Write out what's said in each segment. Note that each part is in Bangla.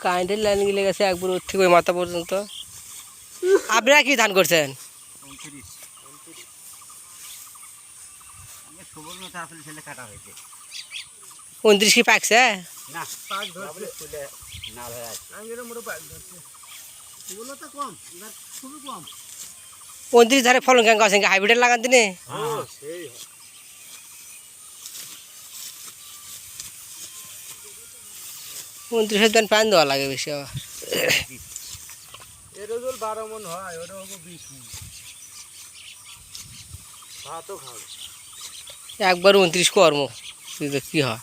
কারেন্টের লাইন গেলে গেছে একবার ওর থেকে ওই মাথা পর্যন্ত। আপনারা কি ধান করছেন? উনত্রিশ কি পাকছে? হয়ে উনত্রিশ ধারে ফলন কেন আছে হাইব্রিডের লাগান দিনে উনত্রিশের ধান পান দেওয়া লাগে বেশি আবার এর ওজন বারো মন হয় ওটা হবো বিশ মন ভাতও খাবে একবার উনত্রিশ কর্ম কিন্তু কি হয়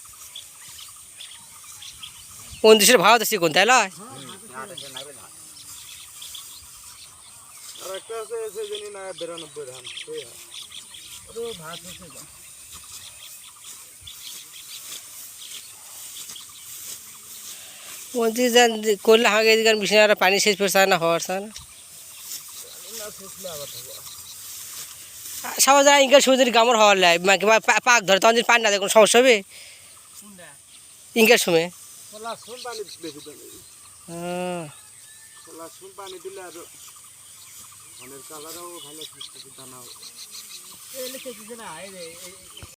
উনত্রিশের ভাও তো শিখুন তাই লয় আঠাশে নাবে না আর একটা আছে এসে জানি না বিরানব্বই ধান সেই হয় ওটা ভাত হচ্ছে যা উনত্রিশ ধান করলে হাগে এদিকে আর পানি শেষ পড়ছে না হওয়ার না। সবাই যারা ইনকার সময় যদি গামর হওয়ার লাই পাক ধরে, তখন যদি পানি না দেয় কোনো সমস্যা হবে? ইনকার সময় হ্যাঁ। কালারও ভালো